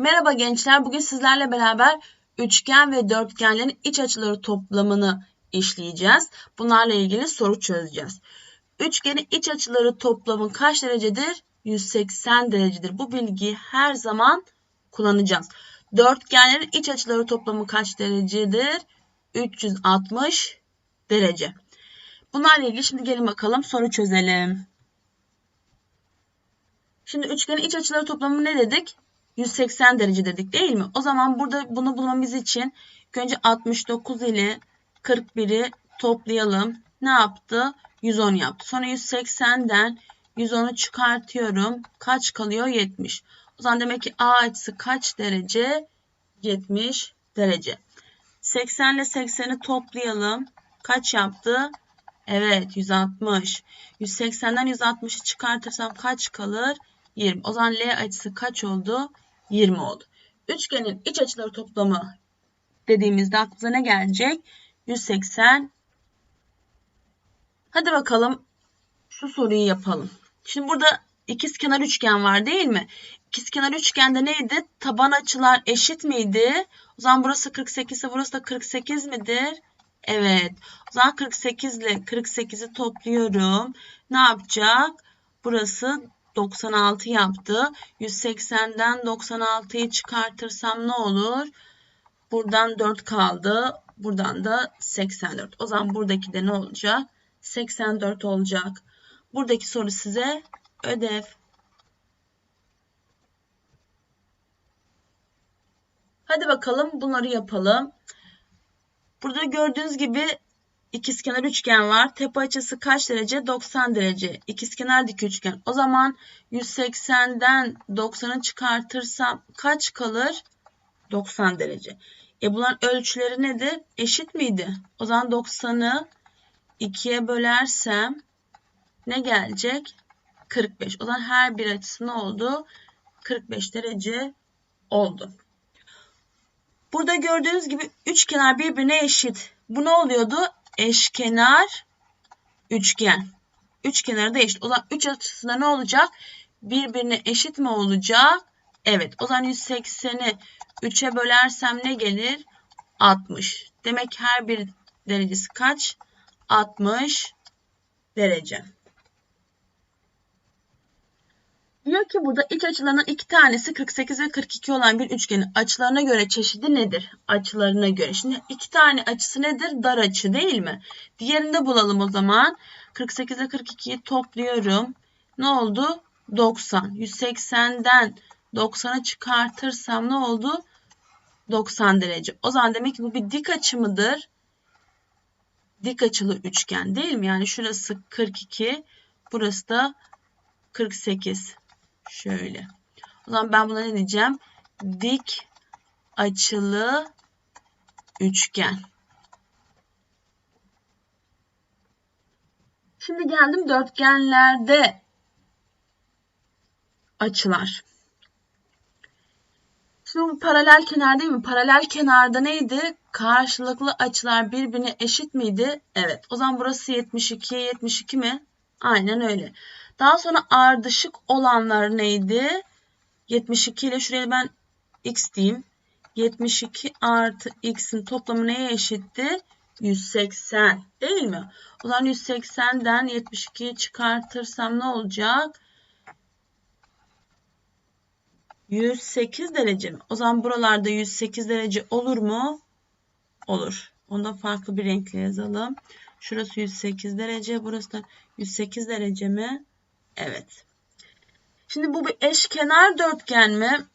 Merhaba gençler. Bugün sizlerle beraber üçgen ve dörtgenlerin iç açıları toplamını işleyeceğiz. Bunlarla ilgili soru çözeceğiz. Üçgenin iç açıları toplamı kaç derecedir? 180 derecedir. Bu bilgiyi her zaman kullanacağız. Dörtgenlerin iç açıları toplamı kaç derecedir? 360 derece. Bunlarla ilgili şimdi gelin bakalım soru çözelim. Şimdi üçgenin iç açıları toplamı ne dedik? 180 derece dedik değil mi? O zaman burada bunu bulmamız için önce 69 ile 41'i toplayalım. Ne yaptı? 110 yaptı. Sonra 180'den 110'u çıkartıyorum. Kaç kalıyor? 70. O zaman demek ki A açısı kaç derece? 70 derece. 80 ile 80'i toplayalım. Kaç yaptı? Evet 160. 180'den 160'ı çıkartırsam kaç kalır? 20. O zaman L açısı kaç oldu? 20 oldu. Üçgenin iç açıları toplamı dediğimizde aklınıza ne gelecek? 180. Hadi bakalım şu soruyu yapalım. Şimdi burada ikizkenar üçgen var değil mi? İkizkenar üçgende neydi? Taban açılar eşit miydi? O zaman burası 48 ise burası da 48 midir? Evet. O zaman 48 ile 48'i topluyorum. Ne yapacak? Burası 96 yaptı. 180'den 96'yı çıkartırsam ne olur? Buradan 4 kaldı. Buradan da 84. O zaman buradaki de ne olacak? 84 olacak. Buradaki soru size ödev. Hadi bakalım bunları yapalım. Burada gördüğünüz gibi ikizkenar üçgen var. Tepe açısı kaç derece? 90 derece. İkizkenar dik üçgen. O zaman 180'den 90'ı çıkartırsam kaç kalır? 90 derece. E bunların ölçüleri nedir? Eşit miydi? O zaman 90'ı 2'ye bölersem ne gelecek? 45. O zaman her bir açısı ne oldu? 45 derece oldu. Burada gördüğünüz gibi üç kenar birbirine eşit. Bu ne oluyordu? Eşkenar üçgen. Üç kenarı da eşit. O zaman üç açısında ne olacak? Birbirine eşit mi olacak? Evet. O zaman 180'i 3'e bölersem ne gelir? 60. Demek her bir derecesi kaç? 60 derece. Diyor ki burada iç açılarının iki tanesi 48 ve 42 olan bir üçgenin açılarına göre çeşidi nedir? Açılarına göre. Şimdi iki tane açısı nedir? Dar açı değil mi? Diğerini de bulalım o zaman. 48 ile 42'yi topluyorum. Ne oldu? 90. 180'den 90'ı çıkartırsam ne oldu? 90 derece. O zaman demek ki bu bir dik açı mıdır? Dik açılı üçgen değil mi? Yani şurası 42, burası da 48. Şöyle. O zaman ben buna ne diyeceğim? Dik açılı üçgen. Şimdi geldim dörtgenlerde açılar. Şimdi bu paralel kenar değil mi? Paralel kenarda neydi? Karşılıklı açılar birbirine eşit miydi? Evet. O zaman burası 72, 72 mi? Aynen öyle. Daha sonra ardışık olanlar neydi? 72 ile şuraya ben x diyeyim. 72 artı x'in toplamı neye eşitti? 180 değil mi? O zaman 180'den 72'yi çıkartırsam ne olacak? 108 derece mi? O zaman buralarda 108 derece olur mu? Olur. Onda farklı bir renkle yazalım. Şurası 108 derece. Burası da 108 derece mi? Evet. Şimdi bu bir eşkenar dörtgen mi?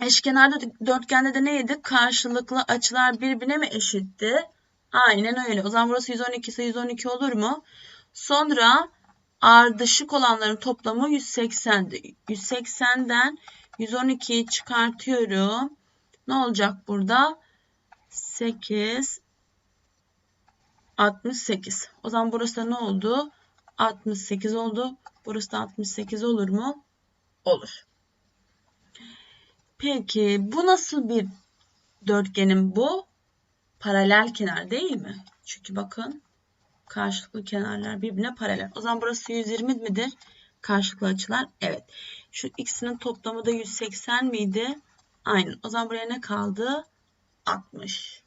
Eşkenar dörtgende de neydi? Karşılıklı açılar birbirine mi eşitti? Aynen öyle. O zaman burası 112 ise 112 olur mu? Sonra ardışık olanların toplamı 180'di. 180'den 112'yi çıkartıyorum. Ne olacak burada? 8 68. O zaman burası da ne oldu? 68 oldu. Burası da 68 olur mu? Olur. Peki bu nasıl bir dörtgenin bu? Paralel kenar değil mi? Çünkü bakın karşılıklı kenarlar birbirine paralel. O zaman burası 120 midir? Karşılıklı açılar. Evet. Şu ikisinin toplamı da 180 miydi? Aynen. O zaman buraya ne kaldı? 60.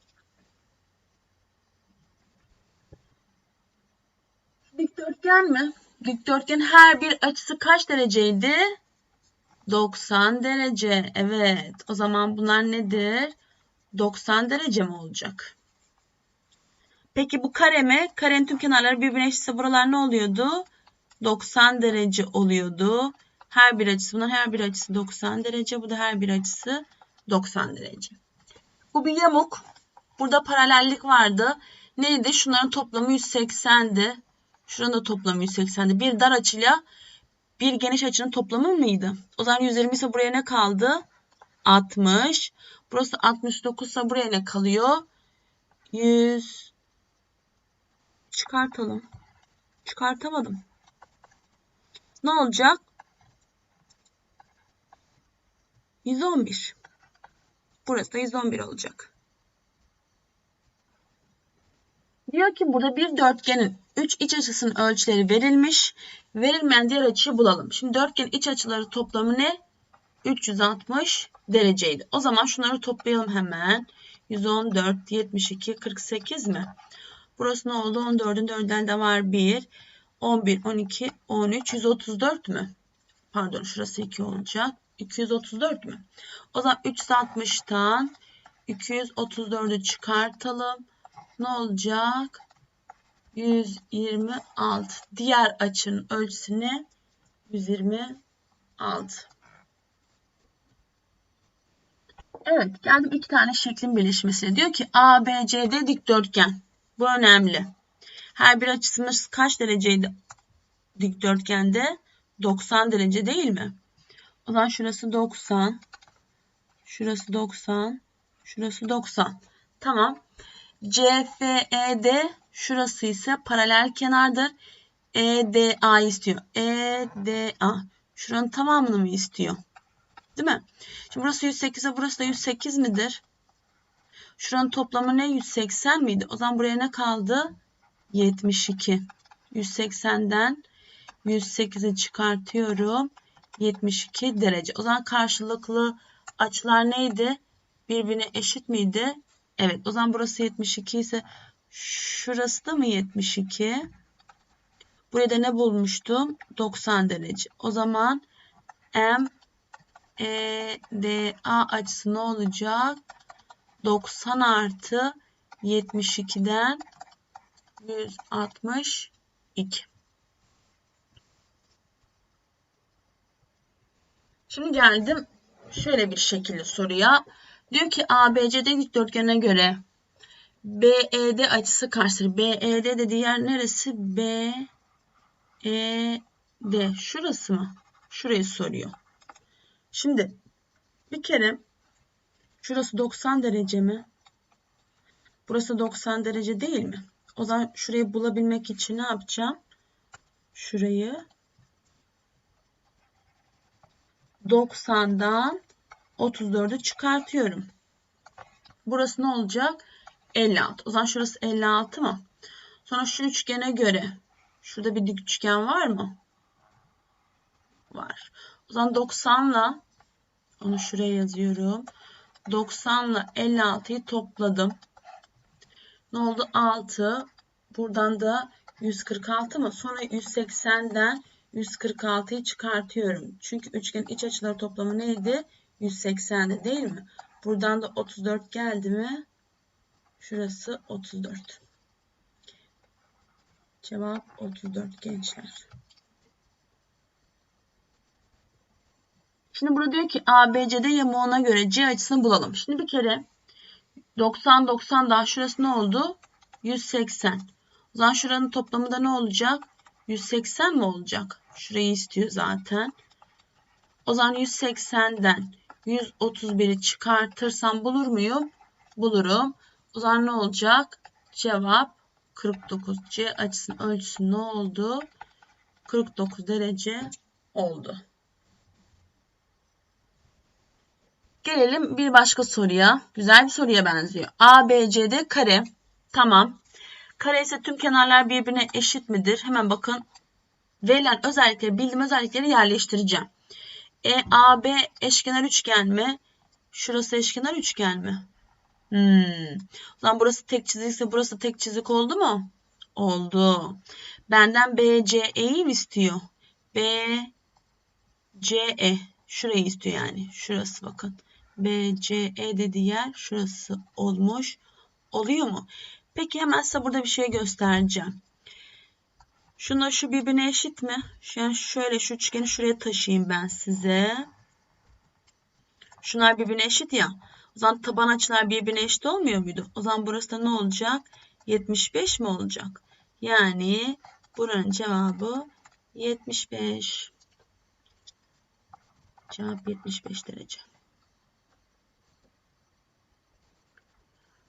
Dikdörtgen mi? Dikdörtgen her bir açısı kaç dereceydi? 90 derece. Evet. O zaman bunlar nedir? 90 derece mi olacak? Peki bu kare mi? Karenin tüm kenarları birbirine eşitse buralar ne oluyordu? 90 derece oluyordu. Her bir açısı, bunların her bir açısı 90 derece. Bu da her bir açısı 90 derece. Bu bir yamuk. Burada paralellik vardı. Neydi? Şunların toplamı 180'di. Şuranın da toplamı 180'di. Bir dar açıyla bir geniş açının toplamı mıydı? O zaman 120 ise buraya ne kaldı? 60. Burası 69 ise buraya ne kalıyor? 100. Çıkartalım. Çıkartamadım. Ne olacak? 111. Burası da 111 olacak. Diyor ki burada bir dörtgenin 3 iç açısının ölçüleri verilmiş. Verilmeyen diğer açıyı bulalım. Şimdi dörtgenin iç açıları toplamı ne? 360 dereceydi. O zaman şunları toplayalım hemen. 114, 72, 48 mi? Burası ne oldu? 14'ün 4'den de var 1. 11, 12, 13, 134 mü? Pardon şurası 2 olacak. 234 mü? O zaman 360'tan 234'ü çıkartalım. Ne olacak? 126. Diğer açının ölçüsü ne? 126. Evet geldim iki tane şeklin birleşmesine. Diyor ki ABCD dikdörtgen. Bu önemli. Her bir açısımız kaç dereceydi dikdörtgende? 90 derece değil mi? O zaman şurası 90. Şurası 90. Şurası 90. Tamam. CFED şurası ise paralel kenardır. EDA istiyor. EDA. Şuranın tamamını mı istiyor? Değil mi? Şimdi burası 108 ise burası da 108 midir? Şuranın toplamı ne? 180 miydi? O zaman buraya ne kaldı? 72. 180'den 108'i çıkartıyorum. 72 derece. O zaman karşılıklı açılar neydi? Birbirine eşit miydi? Evet. O zaman burası 72 ise şurası da mı 72? Buraya da ne bulmuştum? 90 derece. O zaman M E D A açısı ne olacak? 90 artı 72'den 162. Şimdi geldim şöyle bir şekilde soruya. Diyor ki ABCD dikdörtgenine göre BED açısı kaçtır? BED dediği yer neresi? BED. Şurası mı? Şurayı soruyor. Şimdi bir kere şurası 90 derece mi? Burası 90 derece değil mi? O zaman şurayı bulabilmek için ne yapacağım? Şurayı 90'dan 34'ü çıkartıyorum. Burası ne olacak? 56. O zaman şurası 56 mı? Sonra şu üçgene göre şurada bir dik üçgen var mı? Var. O zaman 90 ile onu şuraya yazıyorum. 90 ile 56'yı topladım. Ne oldu? 6. Buradan da 146 mı? Sonra 180'den 146'yı çıkartıyorum. Çünkü üçgen iç açıları toplamı neydi? 180'de değil mi? Buradan da 34 geldi mi? Şurası 34. Cevap 34 gençler. Şimdi burada diyor ki ABCD yamuğuna göre C açısını bulalım. Şimdi bir kere 90 90 daha şurası ne oldu? 180. O zaman şuranın toplamı da ne olacak? 180 mi olacak? Şurayı istiyor zaten. O zaman 180'den 131'i çıkartırsam bulur muyum? Bulurum. O zaman ne olacak? Cevap 49. C açısının ölçüsü ne oldu? 49 derece oldu. Gelelim bir başka soruya. Güzel bir soruya benziyor. A, B, C, D kare. Tamam. Kare ise tüm kenarlar birbirine eşit midir? Hemen bakın. Verilen özellikleri, bildiğim özellikleri yerleştireceğim. E, A, B eşkenar üçgen mi? Şurası eşkenar üçgen mi? Hmm. O zaman burası tek çizikse burası tek çizik oldu mu? Oldu. Benden BCE'yi istiyor? BCE. Şurayı istiyor yani. Şurası bakın. BCE dediği yer şurası olmuş. Oluyor mu? Peki hemen size burada bir şey göstereceğim. Şunlar şu birbirine eşit mi? Yani şöyle şu üçgeni şuraya taşıyayım ben size. Şunlar birbirine eşit ya. O zaman taban açılar birbirine eşit olmuyor muydu? O zaman burası da ne olacak? 75 mi olacak? Yani buranın cevabı 75. Cevap 75 derece.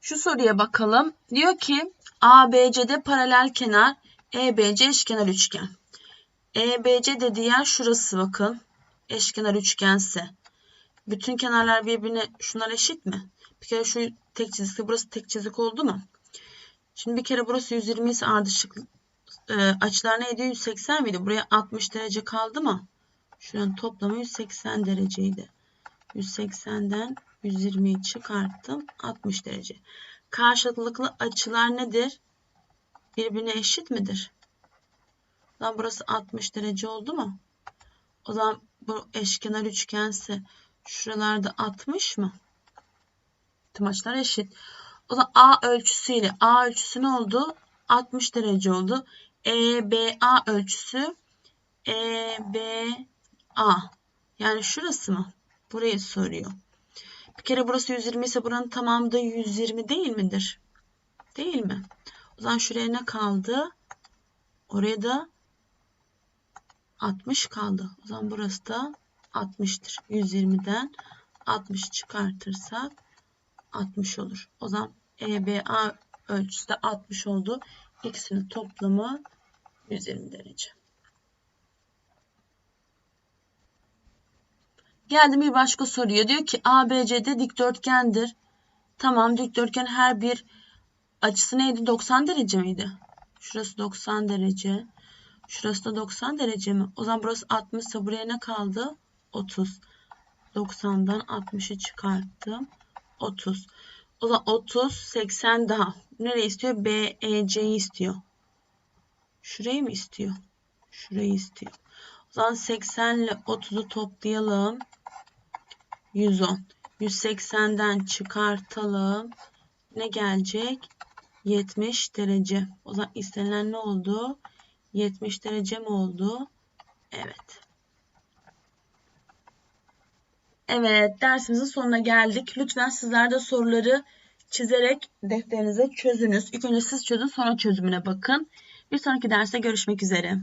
Şu soruya bakalım. Diyor ki ABC'de paralel kenar EBC eşkenar üçgen. EBC dediği yer şurası bakın. Eşkenar üçgense. Bütün kenarlar birbirine şunlar eşit mi? Bir kere şu tek çizikse burası tek çizik oldu mu? Şimdi bir kere burası 120 ise ardışık e, açılar neydi? 180 miydi? Buraya 60 derece kaldı mı? Şuranın toplamı 180 dereceydi. 180'den 120'yi çıkarttım. 60 derece. Karşılıklı açılar nedir? Birbirine eşit midir? O zaman burası 60 derece oldu mu? O zaman bu eşkenar üçgense şuralarda 60 mı? Tüm açılar eşit. O zaman A ölçüsüyle A ölçüsü ne oldu? 60 derece oldu. EBA ölçüsü EBA yani şurası mı? Burayı soruyor. Bir kere burası 120 ise buranın tamamı da 120 değil midir? Değil mi? O zaman şuraya ne kaldı? Oraya da 60 kaldı. O zaman burası da 60'tır. 120'den 60 çıkartırsak 60 olur. O zaman EBA ölçüsü de 60 oldu. İkisinin toplamı 120 derece. Geldim bir başka soruya. Diyor ki ABC'de dikdörtgendir. Tamam dikdörtgen her bir açısı neydi? 90 derece miydi? Şurası 90 derece. Şurası da 90 derece mi? O zaman burası 60 ise buraya ne kaldı? 30. 90'dan 60'ı çıkarttım. 30. O zaman 30, 80 daha. Nereye istiyor? B, E, C'yi istiyor. Şurayı mı istiyor? Şurayı istiyor. O zaman 80 ile 30'u toplayalım. 110. 180'den çıkartalım. Ne gelecek? 70 derece. O zaman istenilen ne oldu? 70 derece mi oldu? Evet. Evet, dersimizin sonuna geldik. Lütfen sizler de soruları çizerek defterinize çözünüz. İlk önce siz çözün, sonra çözümüne bakın. Bir sonraki derste görüşmek üzere.